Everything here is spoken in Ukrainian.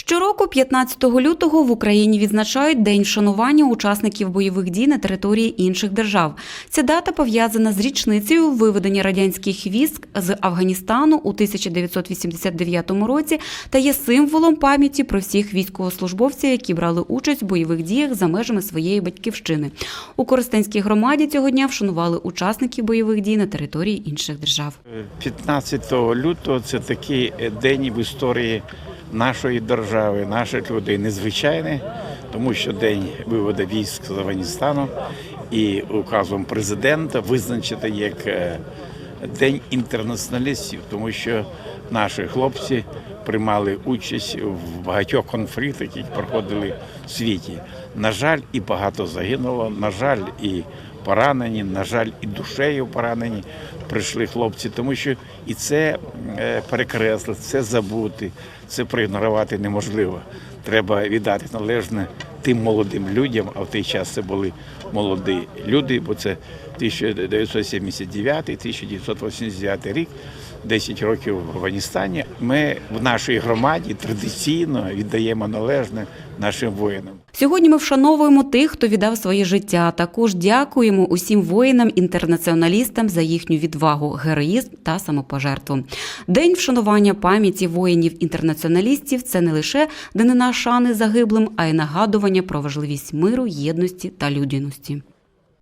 Щороку, 15 лютого, в Україні відзначають День вшанування учасників бойових дій на території інших держав. Ця дата пов'язана з річницею виведення радянських військ з Афганістану у 1989 році та є символом пам'яті про всіх військовослужбовців, які брали участь у бойових діях за межами своєї батьківщини. У Коростенській громаді цього дня вшанували учасників бойових дій на території інших держав. 15 лютого це такий день в історії нашої держави, наших людей незвичайний, тому що день виводу військ з Афганістану і указом президента визначити як е, день інтернаціоналістів, тому що наші хлопці приймали участь в багатьох конфліктах, які проходили в світі. На жаль, і багато загинуло. На жаль, і поранені, на жаль, і душею поранені прийшли хлопці, тому що і це е, перекреслити, це забути, це проігнорувати неможливо. Треба віддати належне тим молодим людям, а в той час це були молоді люди, бо це 1979-1989 рік, 10 років в Афганістані. Ми в нашій громаді традиційно віддаємо належне нашим воїнам. Сьогодні ми вшановуємо тих, хто віддав своє життя. Також дякуємо усім воїнам-інтернаціоналістам за їхню відвагу, героїзм та самопожертву. День вшанування пам'яті воїнів-інтернаціоналістів це не лише данина шани загиблим, а й нагадування про важливість миру, єдності та людяності.